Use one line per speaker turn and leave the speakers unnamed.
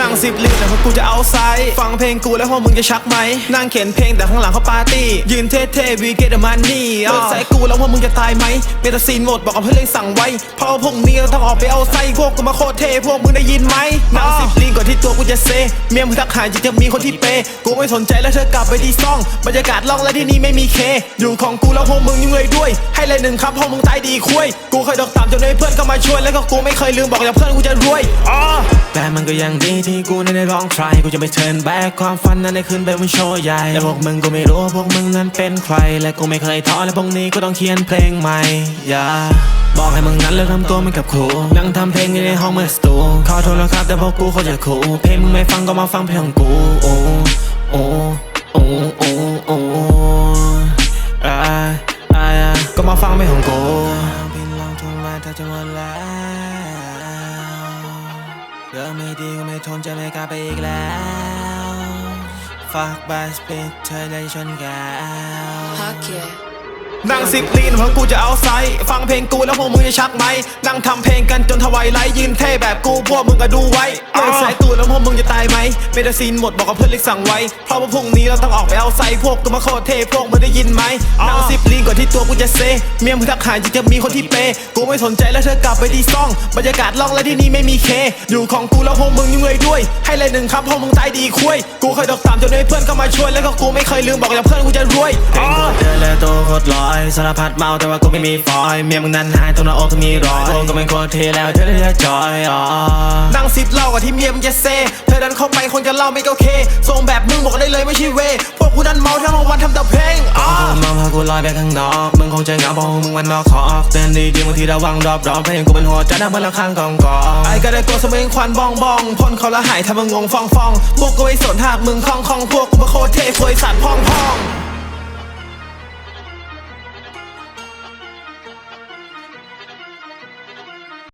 นั่งสิบลิตรแต่พวกกูจะเอาไซด์ฟังเพลงกูแล้วพวกมึงจะชักไหม นั่งเขียนเพลงแต่ข้างหลังเขาปาร์ตี้ ยืนเท่ๆวีเกตมันนี่เลิกใส่กูแล้วพวกมึงจะตายไหม เมตาซีนหมดบอกกับเพื่อนเลยสั่งไว้ เพราะว่าพวกนี้เราต้องออกไปเอาไซด์พวกกูมาโคตรเท่พวกมึงได้ยินไหม นั่งสิบลิตรก่อนที่ตัวกูจะเซ เมียมึงทักหาจริงจะมีคนที่เป กูไม่สนใจแล้วเธอกลับไปที่ซ่อง บรรยากาศล่องและที่นี่ไม่มีเค อยู่ของกูแล้วพวกมึงยุ่งเลยด้วย ให้เลยหนึ่งคำพวกมึงตายดีคุย กูเคยดอกต่ำจนได้เพื่อนก็มาช่วยแล้วก็กูไม่เคยลืมบอกอย่าเพื่อนกูจะรวยอ๋อ มันก็ยังดีที่กูนั้นได้ลอง try กูจะไม่ turn back ความฝันนั้นได้ขึ้นไปบนโชว์ใหญ่แต่พวกมึงก็ไม่รู้พวกมึงนั้นเป็นใคร และกูไม่เคยท้อและพวกนี้ก็ต้องเขียนเพลงใหม่อย่าบอกให้มึงนั้นเลิกทำตัวเหมันกับครูนั่งทำเพลงอยู่ในห้องเมื่อสตูขอโทษนะครับแต่พวกกูเขาจะคูเพลงมึงไม่ฟังก็มาฟังเพลงของกูโอ้โอ้โอ้โอ้โอ้อ่าอ่าก็มาฟังเพลงของกู เรื่องไม่ดีก็ไม่ทนจะไม่กล้าไปอีกแล้วฝากบาสปิดเธอได้ชนแก้ว
Okay.
นั่งสิบลีนเพราะกูจะเอาไซส์ฟังเพลงกูแล้วพวกมึงจะชักไหมนั่งทำเพลงกันจนทวายไลท์ยืนเท่แบบกูพวกมึงก็ดูไว้เลิกสายตูดแล้วพวกมึงจะตายไหมเมดาซีนหมดบอกกับเพื่อนเล็กสั่งไว้เพราะว่าพรุ่งนี้เราต้องออกไปเอาไซส์พวกกูมาโคตรเท่พวกมึงได้ยินไหมนั่งสิบลีนก่อนที่ตัวกูจะเซเมียมึงทักหาจริงจะมีคนที่เปย์กูไม่สนใจแล้วเธอกลับไปที่ซ่องบรรยากาศล่องและที่นี่ไม่มีเค อยู่ของกูแล้วพวกมึงยุ่งเลยด้วย ให้เลยหนึ่งคำพวกมึงตายดีคุยกูเคยดอกต่ำจนได้เพื่อนก็มาช่วยแล้วก็กูไม่เคยลืมบอกอย่าเพื่อนกูจะรวย
เพลงโค ตรเดินและตัวโคตรลอยสารพัดเมาแต่ว่ากูไม่มีฟอยเมียมึงนั้นหายตรงหน้าอกต้องมีรอยโอ้ก็เป็นโคตรเท่แล้วเธอได้จอยอ๋อ
นั่งซิปเหล้ากับที่เมียมึงจะเซเธอดันเข้าไปคนจะเล่าไม่ก็โอเคทรงแบบมึงบอกได้เลยไม่ใช่เวพวกกูนั้นเมาทั้งวันทำแต่เพลงอ๋อ
กูมองพากูลอยไปข้างนอกมึงคงจะเหงาเพราะมึงวันนอกขอออกเตือนดีๆบางทีระวังรอบรอบเพลงกูเป็นหัวใจดังเมื่อละข้างกองกอง
ไอ้ก็ได้ตัวสมิงควันบองบองพ่นเขาละหายทำมึงงงฟองฟองพวกกูไอ้สนหากมึงคล่องคล่องพวกกูมาโคตรเท่ควยสัตว์พองพอง